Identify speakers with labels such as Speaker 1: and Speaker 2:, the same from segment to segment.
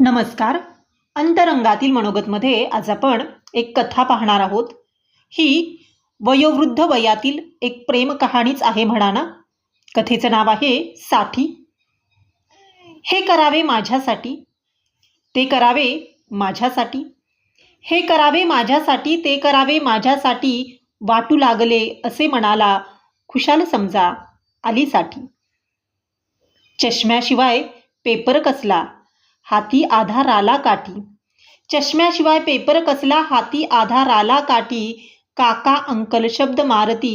Speaker 1: नमस्कार. अंतरंगातील मनोगतमध्ये आज आपण एक कथा पाहणार आहोत. ही वयोवृद्ध वयातील एक प्रेम कहाणीच आहे म्हणा ना? कथेचं नाव आहे साठी हे करावे माझ्यासाठी. ते करावे माझ्यासाठी. हे करावे माझ्यासाठी ते करावे माझ्यासाठी वाटू लागले असे म्हणाला खुशाल समजा आलीसाठी. चष्म्याशिवाय पेपर कसला? हाती आधार आला काठी. चष्म्याशिवाय पेपर कसला हाती आधार आला काठी? काका अंकल शब्द मारती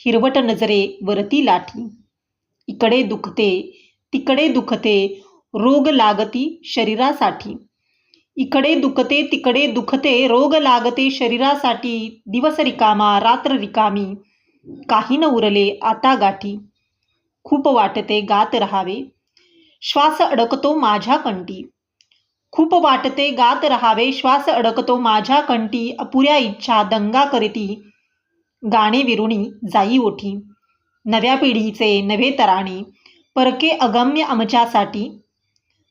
Speaker 1: हिरवट नजरे वरती लाठी. इकडे दुखते तिकडे दुखते रोग लागती शरीरासाठी. इकडे दुखते तिकडे दुखते रोग लागते शरीरासाठी. दिवस रिकामा रात्र रिकामी काही न उरले आता गाठी. खूप वाटते गात राहावे. श्वास अडकतो माझ्या कंटी खूप वाटते गात राहावे श्वास अडकतो माझ्या कंटी अपुऱ्या इच्छा दंगा करती. गाणे विरुणी जाई ओठी. नव्या पिढीचे नवे तराणे परके अगम्य आमच्यासाठी.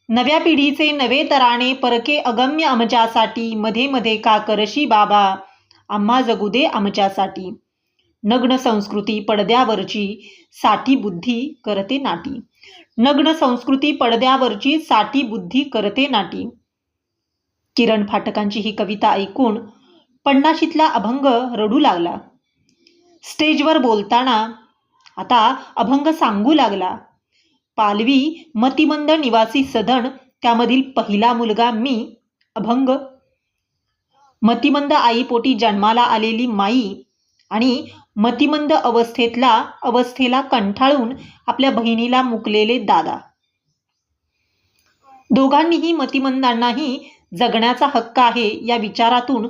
Speaker 1: नव्या पिढीचे नवे तराणे परके अगम्य आमच्यासाठी. मध्ये मध्ये का करशी बाबा आम्हा जगू दे आमच्यासाठी. नग्न संस्कृती पडद्यावरची साठी बुद्धी करते नाटी. नग्न संस्कृती पडद्यावरची साठी बुद्धी करते नाटी. किरण फाटकांची ही कविता ऐकून पन्नाशीतला अभंग रडू लागला. स्टेजवर बोलताना आता अभंग सांगू लागला. पालवी मतिमंद निवासी सदन त्यामधील पहिला मुलगा मी अभंग. मतिमंद आईपोटी जन्माला आलेली माई आणि मतिमंद अवस्थेतला अवस्थेला कंठाळून आपल्या बहिणीला मुकलेले दादा. दोघांनीही मतिमंदांनाही जगण्याचा हक्क आहे या विचारातून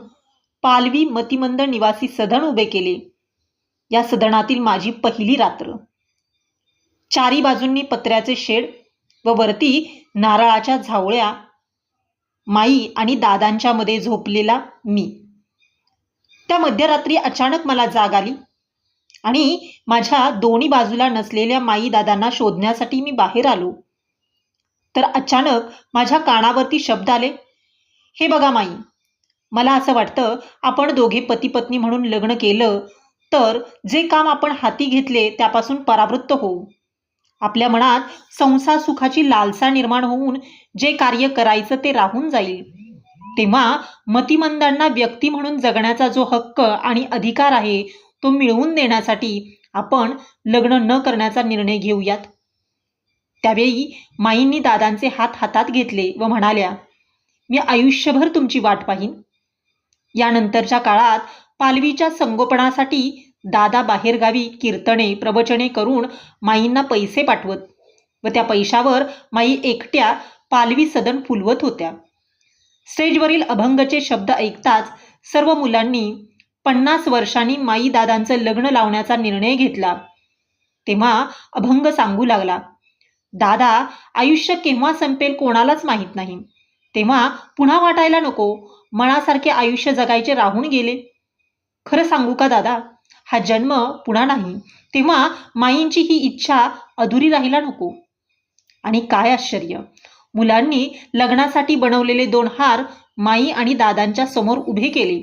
Speaker 1: पालवी मतिमंद निवासी सदन उभे केले. या सदनातील माझी पहिली रात्र. चारी बाजूंनी पत्र्याचे शेड व वरती नारळाच्या झावळ्या माई आणि दादांच्या मध्ये झोपलेला मी. त्या मध्यरात्री अचानक मला जाग आली. आणि माझ्या दोन्ही बाजूला नसलेल्या माईदादांना शोधण्यासाठी मी बाहेर आलो. तर अचानक माझ्या कानावरती शब्द आले. हे बघा माई मला असं वाटतं आपण दोघे पती पत्नी म्हणून लग्न केलं तर जे काम आपण हाती घेतले त्यापासून परावृत्त होऊ. आपल्या मनात संसार सुखाची लालसा निर्माण होऊन जे कार्य करायचं ते राहून जाईल. तेव्हा मतिमंदांना व्यक्ती म्हणून जगण्याचा जो हक्क आणि अधिकार आहे तो मिळवून देण्यासाठी आपण लग्न न करण्याचा निर्णय घेऊयात. त्यावेळी माईंनी दादांचे हात हातात घेतले व म्हणाल्या मी आयुष्यभर तुमची वाट पाहीन. यानंतरच्या काळात पालवीच्या संगोपनासाठी दादा बाहेरगावी कीर्तने प्रवचने करून माईंना पैसे पाठवत व त्या पैशावर माई एकट्या पालवी सदन फुलवत होत्या. स्टेजवरील अभंगचे शब्द ऐकताच सर्व मुलांनी पन्नास वर्षांनी माई दादांचं लग्न लावण्याचा निर्णय घेतला. तेव्हा अभंग सांगू लागला दादा आयुष्य केव्हा संपेल कोणालाच माहीत नाही. तेव्हा पुन्हा वाटायला नको मनासारखे आयुष्य जगायचे राहून गेले. खरं सांगू का दादा हा जन्म पुन्हा नाही तेव्हा माईंची ही इच्छा अधुरी राहायला नको. आणि काय आश्चर्य मुलांनी लग्नासाठी बनवलेले दोन हार माई आणि दादांच्या समोर उभे केले.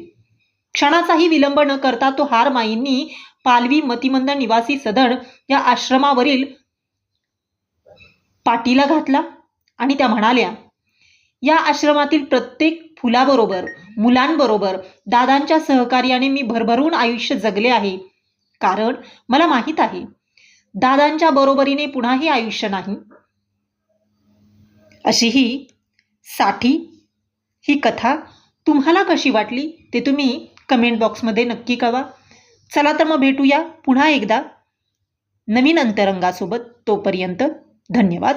Speaker 1: क्षणाचाही विलंब न करता तो हार माईंनी पालवी मतिमंद निवासी सदन या आश्रमावरील पाटीला घातला आणि त्या म्हणाल्या या आश्रमातील प्रत्येक फुलाबरोबर मुलांबरोबर दादांच्या सहकार्याने मी भरभरून आयुष्य जगले आहे. कारण मला माहीत आहे दादांच्या बरोबरीने पुन्हाही आयुष्य नाही. अशी ही साठी ही कथा तुम्हाला कशी वाटली ते तुम्ही कमेंट बॉक्समध्ये नक्की कळवा. चला तर मग भेटूया पुन्हा एकदा नवीन अंतरंगासोबत तोपर्यंत धन्यवाद.